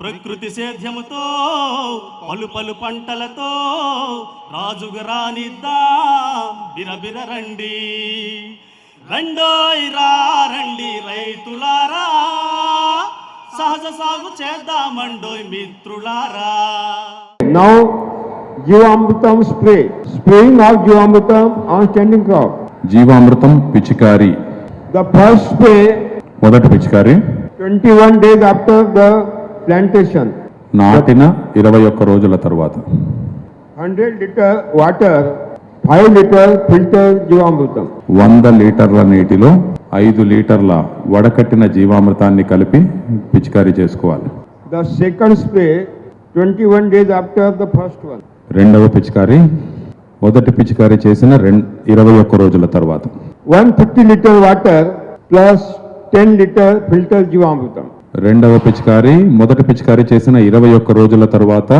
ప్రకృతి సేద్యముతో పలు పలు పంటలతో రాజుగ రానిద్దా? బిరబిర రండి. రండోయ్ రండి రైతులారా. సహజ సాగు చేద్దామండోయ్ మిత్రులారా. Now jeevamrutham spray. Spraying of jeevamrutham on standing crop జీవామృతం పిచికారి. ద ఫస్ట్ స్ప్రే మొదటి పిచికారి. 21 డేస్ ఆఫ్టర్ ద ప్లాంటేషన్ నాటిన ఇరవై ఒక్క రోజుల తర్వాత. Hundred litre water five litre filter jeevamrutham. వంద లీటర్ల నీటిలో ఐదు లీటర్ల వడకట్టిన జీవామృతాన్ని కలిపి పిచికారి చేసుకోవాలి. The second spray twenty one days after the first one రెండవ పిచికారి మొదటి పిచికారి చేసిన రెండు ఇరవై ఒక్క రోజుల తర్వాత. One fifty litre water plus ten litre filter jeevamrutham. రెండవ పిచికారి మొదటి పిచికారీ చేసిన ఇరవై ఒక్క రోజుల తర్వాత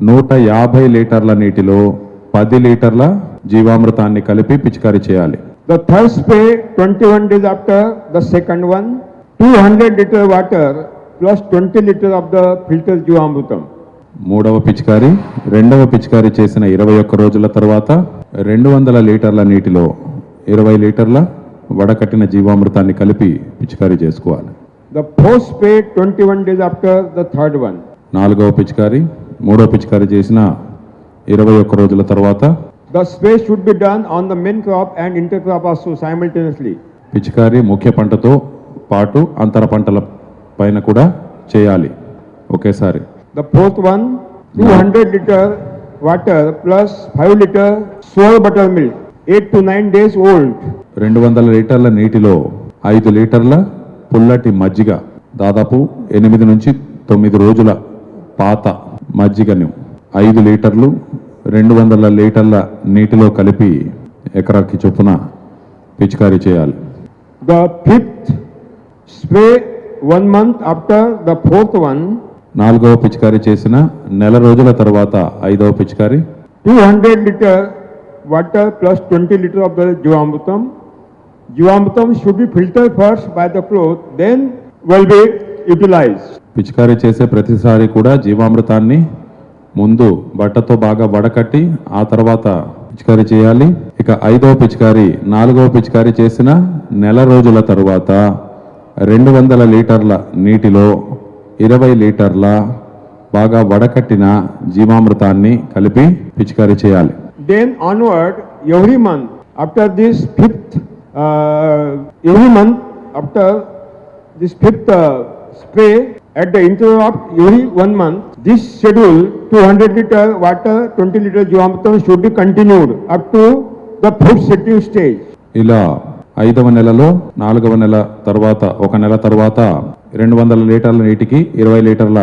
నూట యాభై లీటర్ల నీటిలో పది లీటర్ల జీవామృతాన్ని కలిపి పిచికారీ చేయాలి The third spray 21 days after the second one, 200 liter water plus 20 liter of the filter Jivamrutam. మూడవ పిచికారి రెండవ పిచికారి చేసిన ఇరవై ఒక్క రోజుల తర్వాత రెండు వందల లీటర్ల నీటిలో ఇరవై లీటర్ల వడకట్టిన జీవామృతాన్ని కలిపి పిచికారీ చేసుకోవాలి The fourth spray 21 days after the third one. నాలుగవ పిచికారి మూడవ పిచికారి చేసిన ఇరవై ఒక్క రోజుల తర్వాత The spray should be done on the main crop and intercrop also simultaneously. పిచికారి ముఖ్య పంటతో పాటు అంతర పంటల పైన కూడా చేయాలి ఒకేసారి The fourth one 200 liter water plus 5 liter sour buttermilk, 8 to 9 days old. రెండు వందల లీటర్ల నీటిలో ఐదు లీటర్ల పుల్లటి మజ్జిగ. దాదాపు ఎనిమిది నుంచి తొమ్మిది రోజుల పాత మజ్జిగను ఐదు లీటర్లు రెండు వందల లీటర్ల నీటిలో కలిపి ఎకరాకి చొప్పున పిచికారీ చేయాలి. The fifth spray one month after the fourth one. నాలుగవ పిచికారీ చేసిన నెల రోజుల తర్వాత ఐదవ పిచికారీ. 200 liter water plus 20 liter of the Jivamrutam. Should be filtered first by the cloth, then will be utilized. పిచికారీ చేసే ప్రతిసారి కూడా జీవామృతాన్ని ముందు బట్టతో బాగా వడకట్టి ఆ తర్వాత పిచికారీ చేయాలి ఇక ఐదవ పిచికారీ నాలుగవ పిచికారీ చేసిన నెల రోజుల తరువాత రెండు వందల లీటర్ల నీటిలో ఇరవై లీటర్ల బాగా వడకట్టిన జీవామృతాన్ని కలిపి పిచికారీ చేయాలి Then onward, every month after this fifth, uh, every month after this fifth uh, spray, at the interval of every one month, this schedule 200 liter water, 20 liter Jivamrutam should be continued up to the fruit setting stage. ఇలా ఐదవ నెలలో నాలుగవ నెల తర్వాత ఒక నెల తర్వాత రెండు వందల లీటర్ల నీటికి ఇరవై లీటర్ల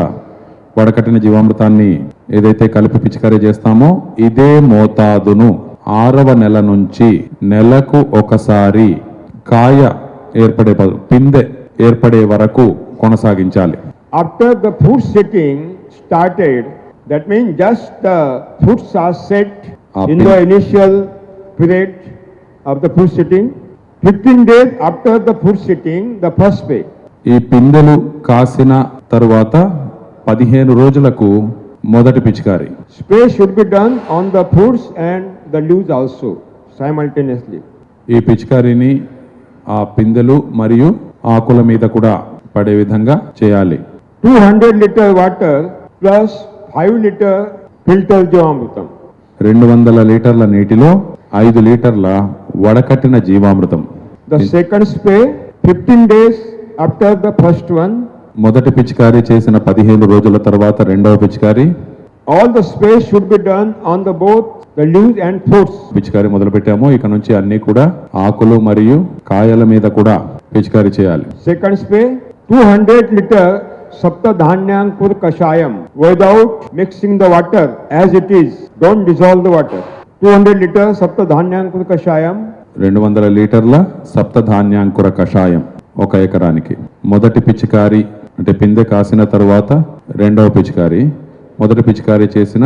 వడకట్టిన జీవామృతాన్ని ఏదైతే కలిపి పిచికారీ చేస్తామో ఇదే మోతాదును ఆరవ నెల నుంచి నెలకు ఒకసారి కాయ ఏర్పడే పిందె ఏర్పడే వరకు కొనసాగించాలి. After the food setting started that mean just foods are set in the initial period of the food setting fifteen days after the food setting the first pay ఈ పిందెలు కాసిన తరువాత పదిహేను రోజులకు మొదటి పిచికారి. Sprays should be done on the foods and the loose also simultaneously ఈ పిచికారిని ఆ పిందెలు మరియు ఆకుల మీద కూడా పడే విధంగా చేయాలి. Two hundred litre water plus five litre filter jeevamrutham. రెండు వందల లీటర్ల నీటిలో ఐదు లీటర్ల వడకట్టిన జీవామృతం. The second spray fifteen days after the first one మొదటి పిచికారీ చేసిన పదిహేను రోజుల తర్వాత రెండవ పిచికారి. All the sprays should be done on the both values and fruits పిచికారి మొదలు పెట్టాము ఇక నుంచి అన్ని కూడా ఆకులు మరియు కాయల మీద కూడా పిచికారి చేయాలి. Second spray two hundred litre saptha dhanyankura kashayam without mixing the water as it is don't dissolve the water two hundred litre saptha dhanyankura kashayam రెండు వందల లీటర్ల సప్త ధాన్యాంకుర కషాయం ఒక ఎకరానికి. మొదటి పిచికారి అంటే పిందె కాసిన తర్వాత రెండవ పిచికారి. మొదటి పిచికారి చేసిన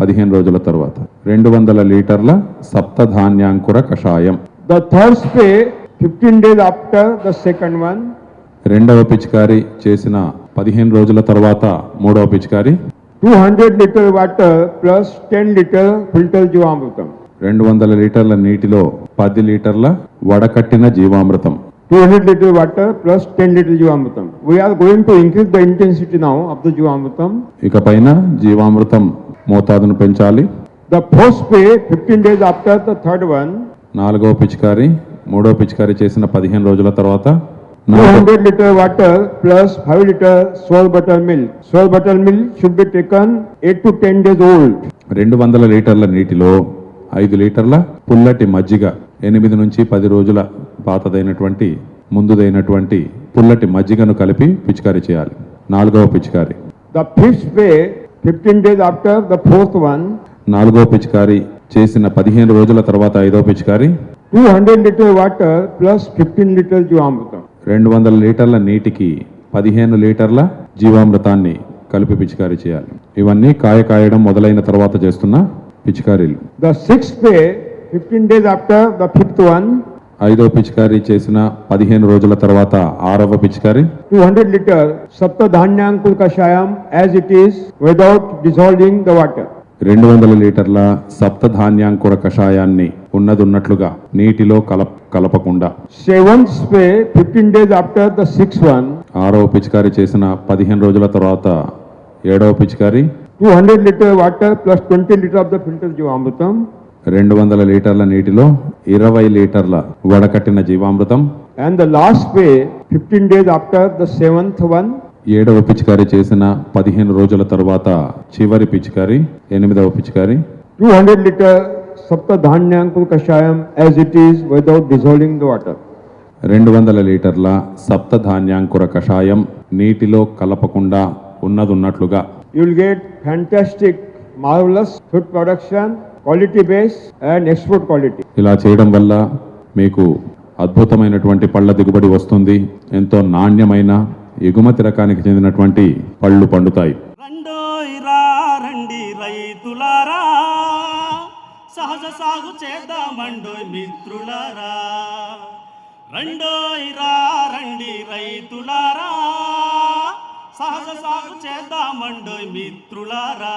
పదిహేను రోజుల తర్వాత. రెండు వందల లీటర్ల సప్త ధాన్యాంకుర కషాయం. The third spray fifteen days after the second one రెండవ పిచికారి చేసిన పదిహేను రోజుల తర్వాత మూడవ పిచికారి. Two hundred litre water plus ten litre filter jeevamrutham. రెండు వందల లీటర్ల నీటిలో పది లీటర్ల వడకట్టిన జీవామృతం. Two hundred litre water plus ten litre jeevamrutham. We are going increase the intensity now of jeevamrutham. ఇకపైన జీవామృతం మోతాదును పెంచాలి The fourth spray 15 days after the third one, నాలుగవ పిచికారి మూడవ పిచికారి చేసిన పదిహేను రోజుల తర్వాత 200 liter water plus 5 liter soy butter milk. Soy butter milk should be taken 8 to 10 days old. రెండు వందల లీటర్ల నీటిలో ఐదు లీటర్ల పుల్లటి మజ్జిగ ఎనిమిది నుంచి పది రోజుల పాతదైనటువంటి ముందుదైనటువంటి పుల్లటి మజ్జిగను కలిపి పిచికారి చేయాలి నాలుగవ పిచికారి The fifth spray 15 days after the fourth one, నాలుగవ పిచికారి చేసిన పదిహేను రోజుల తర్వాత ఐదవ పిచికారి 200 liter water plus 15 liter Jivamrutam. రెండు వందల లీటర్ల నీటికి పదిహేను లీటర్ల జీవామృతాన్ని కలిపి పిచికారి చేయాలి ఇవన్నీ కాయ కాయడం మొదలైన తర్వాత చేస్తున్న పిచికారీలు The sixth spray 15 days after the fifth one, ఐదవ పిచికారి చేసిన పదిహేను రోజుల తర్వాత ఆరవ పిచికారి. Two hundred litre saptha dhanyanku kashayam as it is without dissolving the water రెండు వందల లీటర్ల సప్త ధాన్యాంకుర కషాయాన్ని ఉన్నదున్నట్లుగా నీటిలో కలప కలపకుండా. Seven spray fifteen days after the six one ఆరవ పిచికారి చేసిన పదిహేను రోజుల తర్వాత ఏడవ పిచికారి. Two hundred litre water plus twenty litre of the filter jeevamrutham. రెండు వందల లీటర్ల నీటిలో ఇరవై లీటర్ల వడకట్టిన జీవామృతం. And the last way fifteen days after the seventh one ఏడవ పిచికారి చేసిన పదిహేను రోజుల తర్వాత చివరి పిచికారి ఎనిమిదవ పిచికారి. Two hundred litre saptha dhanyankula kashayam as it is without dissolving the water రెండు వందల లీటర్ల సప్త ధాన్యాంకుర కషాయం నీటిలో కలపకుండా ఉన్నదున్నట్లుగా. You'll get fantastic marvellous food production quality base and export quality. ఇలా చేయడం వల్ల మీకు అద్భుతమైనటువంటి పళ్ళ దిగుబడి వస్తుంది ఎంతో నాణ్యమైన ఎగుమతి రకానికి చెందినటువంటి పళ్ళు పండుతాయి. రైతులారా సహజ సాగు చేద్దామండోయ్ మిత్రులారా. రండోయ్ రండి రైతులారా సహజ సాగు చేద్దామండోయ్ మిత్రులారా.